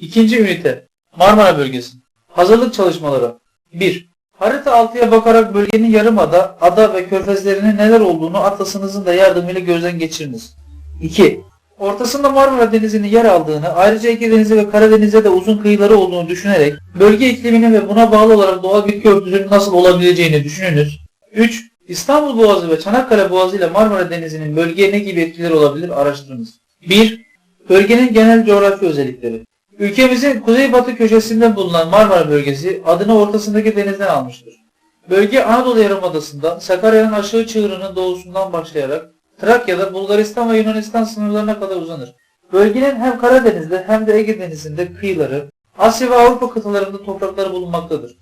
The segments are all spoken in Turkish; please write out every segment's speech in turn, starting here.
İkinci ünite Marmara Bölgesi Hazırlık çalışmaları 1. Harita altıya bakarak bölgenin yarımada, ada ve körfezlerinin neler olduğunu atlasınızın da yardımıyla gözden geçiriniz. 2. Ortasında Marmara Denizi'nin yer aldığını, ayrıca Ege Denizi ve Karadeniz'de de uzun kıyıları olduğunu düşünerek, bölge iklimini ve buna bağlı olarak doğal bitki örtüsünün nasıl olabileceğini düşününüz. 3. İstanbul Boğazı ve Çanakkale Boğazı ile Marmara Denizi'nin bölgeye ne gibi etkileri olabilir araştırınız. 1. Bölgenin genel coğrafi özellikleri. Ülkemizin kuzeybatı köşesinde bulunan Marmara bölgesi adını ortasındaki denizden almıştır. Bölge Anadolu Yarımadası'ndan Sakarya'nın aşağı çığırının doğusundan başlayarak Trakya'da Bulgaristan ve Yunanistan sınırlarına kadar uzanır. Bölgenin hem Karadeniz'de hem de Ege Denizi'nde kıyıları, Asya ve Avrupa kıtalarında toprakları bulunmaktadır.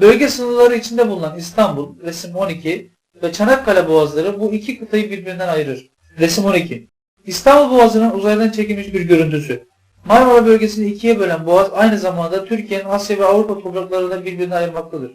Bölge sınırları içinde bulunan İstanbul, resim 12 ve Çanakkale boğazları bu iki kıtayı birbirinden ayırır. Resim 12. İstanbul Boğazı'nın uzaydan çekilmiş bir görüntüsü. Marmara bölgesini ikiye bölen boğaz aynı zamanda Türkiye'nin Asya ve Avrupa topraklarını birbirine ayırmaktadır.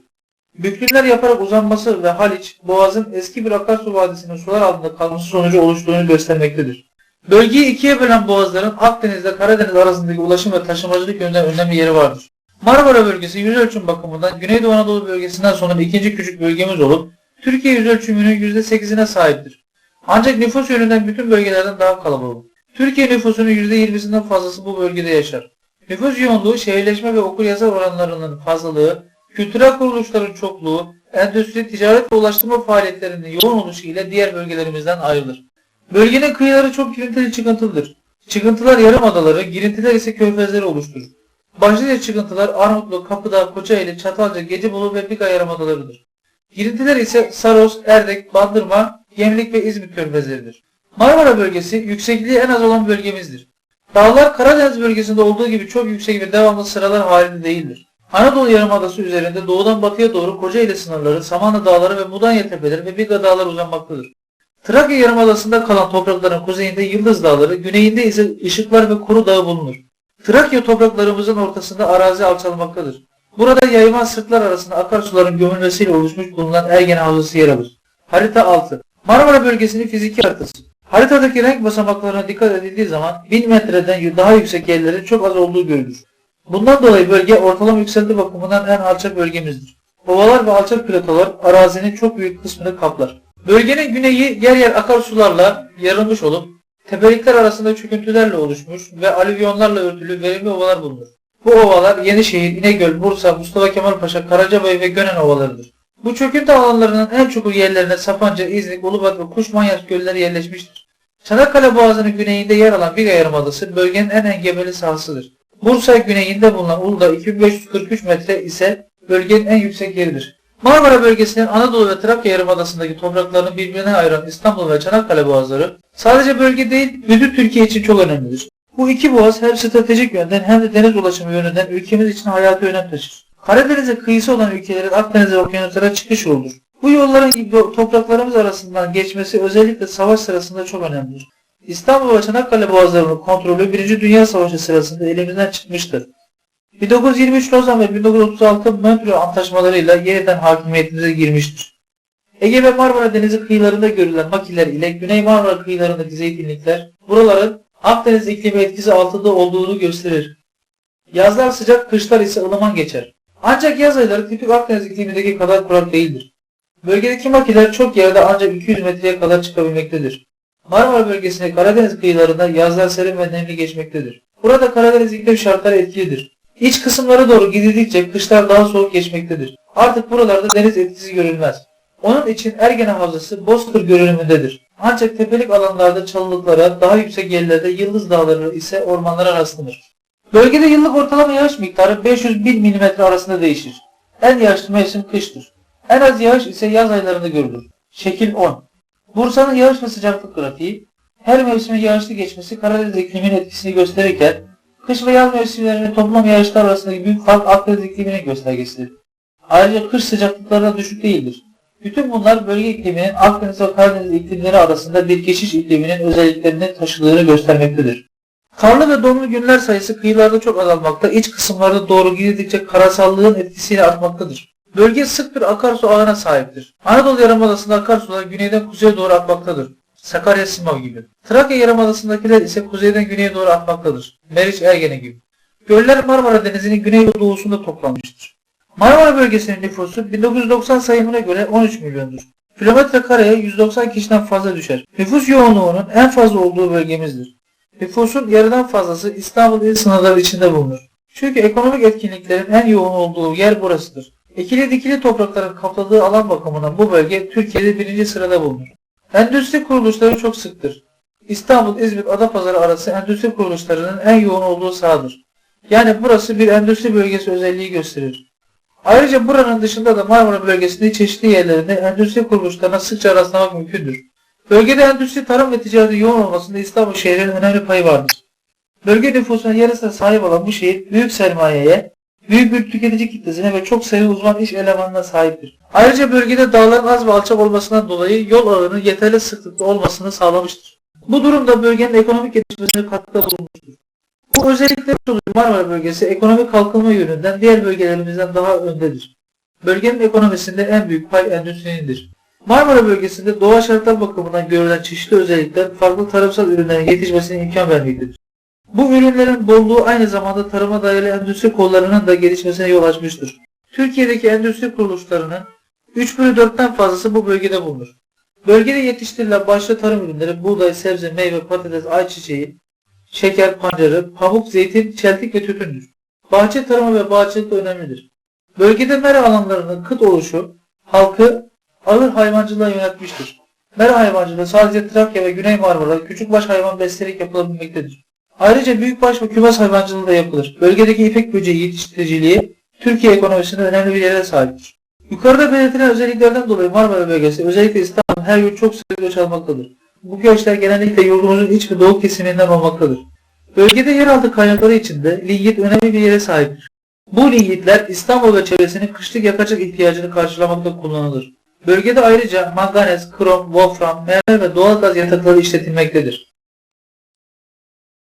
Büklümler yaparak uzanması ve Haliç, Boğaz'ın eski bir akarsu vadisinin sular altında kalması sonucu oluştuğunu göstermektedir. Bölgeyi ikiye bölen boğazların Akdeniz ile Karadeniz arasındaki ulaşım ve taşımacılık yönünden önemli yeri vardır. Marmara bölgesi yüz ölçüm bakımından Güneydoğu Anadolu bölgesinden sonra ikinci küçük bölgemiz olup Türkiye yüz ölçümünün %8'ine sahiptir. Ancak nüfus yönünden bütün bölgelerden daha kalabalık. Türkiye nüfusunun %20'sinden fazlası bu bölgede yaşar. Nüfus yoğunluğu, şehirleşme ve okuryazar oranlarının fazlalığı, kültürel kuruluşların çokluğu, endüstri, ticaret ve ulaştırma faaliyetlerinin yoğun oluşu ile diğer bölgelerimizden ayrılır. Bölgenin kıyıları çok girintili çıkıntılıdır. Çıkıntılar yarım adaları, girintiler ise körfezleri oluşturur. Başlıca çıkıntılar Armutlu, Kapıdağ, Kocaeli, Çatalca, Gecebolu ve Biga yarımadalarıdır. Girintiler ise Saros, Erdek, Bandırma, Gemlik ve İzmit körfezleridir. Marmara bölgesi yüksekliği en az olan bölgemizdir. Dağlar Karadeniz bölgesinde olduğu gibi çok yüksek ve devamlı sıralar halinde değildir. Anadolu Yarımadası üzerinde doğudan batıya doğru Kocaeli sınırları, Samanlı Dağları ve Mudanya Tepeleri ve Biga Dağları uzanmaktadır. Trakya Yarımadası'nda kalan toprakların kuzeyinde Yıldız Dağları, güneyinde ise Işıklar ve Kuru Dağı bulunur. Trakya topraklarımızın ortasında arazi alçalmaktadır. Burada yayma sırtlar arasında akarsuların gömülmesiyle oluşmuş bulunan Ergene Havzası yer alır. Harita 6. Marmara bölgesinin fiziki haritası. Haritadaki renk basamaklarına dikkat edildiği zaman 1000 metreden daha yüksek yerlerin çok az olduğu görülür. Bundan dolayı bölge ortalama yükselti bakımından en alçak bölgemizdir. Ovalar ve alçak platolar arazinin çok büyük kısmını kaplar. Bölgenin güneyi yer yer akarsularla yarılmış olup tepelikler arasında çöküntülerle oluşmuş ve alüvyonlarla örtülü verimli ovalar bulunur. Bu ovalar Yenişehir, İnegöl, Bursa, Mustafa Kemal Paşa, Karacabey ve Gönen ovalarıdır. Bu çöküntü alanlarının en çukur yerlerine Sapanca, İznik, Ulubat ve Kuşmanyas gölleri yerleşmiştir. Çanakkale Boğazı'nın güneyinde yer alan Biga Yarımadası bölgenin en engebeli sahasıdır. Bursa güneyinde bulunan Uludağ 2543 metre ise bölgenin en yüksek yeridir. Marmara bölgesinin Anadolu ve Trakya Yarımadası'ndaki topraklarını birbirine ayıran İstanbul ve Çanakkale boğazları sadece bölge değil bütün Türkiye için çok önemlidir. Bu iki boğaz hem stratejik yönden hem de deniz ulaşımı yönünden ülkemiz için hayati önem taşır. Karadeniz'e kıyısı olan ülkelerin Akdeniz ve okyanuslara çıkış yoludur. Bu yolların topraklarımız arasından geçmesi özellikle savaş sırasında çok önemlidir. İstanbul ve Çanakkale boğazlarının kontrolü 1. Dünya Savaşı sırasında elimizden çıkmıştır. 1923 Lozan ve 1936 Montreux antlaşmalarıyla yeniden hakimiyetimize girmiştir. Ege ve Marmara Denizi kıyılarında görülen makiler ile Güney Marmara kıyılarındaki zeytinlikler buraların Akdeniz iklimi etkisi altında olduğunu gösterir. Yazlar sıcak, kışlar ise ılıman geçer. Ancak yaz ayları tipik Akdeniz iklimindeki kadar kurak değildir. Bölgedeki makiler çok yerde ancak 200 metreye kadar çıkabilmektedir. Marmara bölgesinde Karadeniz kıyılarında yazlar serin ve nemli geçmektedir. Burada Karadeniz iklim şartları etkilidir. İç kısımlara doğru gidildikçe kışlar daha soğuk geçmektedir. Artık buralarda deniz etkisi görülmez. Onun için Ergene Havzası Bozkır görünümündedir. Ancak tepelik alanlarda çalılıklara, daha yüksek yerlerde Yıldız Dağları ise ormanlara rastlanır. Bölgede yıllık ortalama yağış miktarı 500-1000 mm arasında değişir. En yağışlı mevsim kıştır. En az yağış ise yaz aylarında görülür. Şekil 10. Bursa'nın yağış ve sıcaklık grafiği, her mevsimin yağışlı geçmesi Karadeniz ikliminin etkisini gösterirken, kış ve yaz mevsimlerinin toplam yağışlar arasındaki büyük fark Akdeniz ikliminin göstergesidir. Ayrıca kış sıcaklıkları da düşük değildir. Bütün bunlar bölge ikliminin Akdeniz ve Karadeniz iklimleri arasında bir geçiş ikliminin özelliklerini taşıdığını göstermektedir. Karlı ve donlu günler sayısı kıyılarda çok azalmakta, iç kısımlarda doğru gidildikçe karasallığın etkisiyle artmaktadır. Bölge sık bir akarsu ağına sahiptir. Anadolu Yarımadası'nda akarsular güneyden kuzeye doğru akmaktadır. Sakarya Simav gibi. Trakya Yarımadası'ndakiler ise kuzeyden güneye doğru akmaktadır. Meriç Ergene gibi. Göller Marmara Denizi'nin güney ve doğusunda toplanmıştır. Marmara bölgesinin nüfusu 1990 sayımına göre 13 milyondur. Kilometre kareye 190 kişiden fazla düşer. Nüfus yoğunluğunun en fazla olduğu bölgemizdir. Nüfusun yarıdan fazlası İstanbul il sınırları içinde bulunur. Çünkü ekonomik etkinliklerin en yoğun olduğu yer burasıdır. Ekili dikili toprakların kapladığı alan bakımından bu bölge Türkiye'de birinci sırada bulunur. Endüstri kuruluşları çok sıktır. İstanbul, İzmit, Adapazarı arası endüstri kuruluşlarının en yoğun olduğu sahadır. Yani burası bir endüstri bölgesi özelliği gösterir. Ayrıca buranın dışında da Marmara bölgesinde çeşitli yerlerinde endüstri kuruluşlarına sıkça rastlamak mümkündür. Bölgede endüstri, tarım ve ticaretin yoğun olmasında İstanbul şehrinin önemli payı vardır. Bölge nüfusunun yarısına sahip olan bu şehir büyük sermayeye, büyük bir tüketici kitlesine ve çok sayılı uzman iş elemanına sahiptir. Ayrıca bölgede dağların az ve alçak olmasından dolayı yol ağının yeterli sıklıkta olmasını sağlamıştır. Bu durum da bölgenin ekonomik gelişmesine katkıda bulunmuştur. Bu özellikle Marmara bölgesi ekonomik kalkınma yönünden diğer bölgelerimizden daha öndedir. Bölgenin ekonomisinde en büyük pay endüstrinindir. Marmara bölgesinde doğa şartlar bakımından görülen çeşitli özellikler farklı tarımsal ürünlerin yetişmesine imkan vermektedir. Bu ürünlerin bolluğu aynı zamanda tarıma dayalı endüstri kollarının da gelişmesine yol açmıştır. Türkiye'deki endüstri kuruluşlarının 3 bölü 4'ten fazlası bu bölgede bulunur. Bölgede yetiştirilen başta tarım ürünleri buğday, sebze, meyve, patates, ayçiçeği, şeker pancarı, pamuk, zeytin, çeltik ve tütündür. Bahçe tarımı ve bağcılık önemlidir. Bölgede mera alanlarının kıt oluşu halkı ağır hayvancılığa yöneltmiştir. Mera hayvancılığı sadece Trakya ve Güney Marmara küçükbaş hayvan besleyerek yapılabilmektedir. Ayrıca büyükbaş ve kümes hayvancılığı da yapılır. Bölgedeki ipek böceği yetiştiriciliği Türkiye ekonomisinde önemli bir yere sahiptir. Yukarıda belirtilen özelliklerden dolayı Marmara bölgesi özellikle İstanbul her yıl çok sayıda göç almaktadır. Bu göçler genellikle yurdumuzun iç ve doğu kesiminden olmaktadır. Bölgede yeraltı kaynakları içinde linyit önemli bir yere sahiptir. Bu linyitler İstanbul ve çevresinin kışlık yakacak ihtiyacını karşılamakta kullanılır. Bölgede ayrıca manganez, krom, wolfram, mermer ve doğal gaz yatakları işletilmektedir.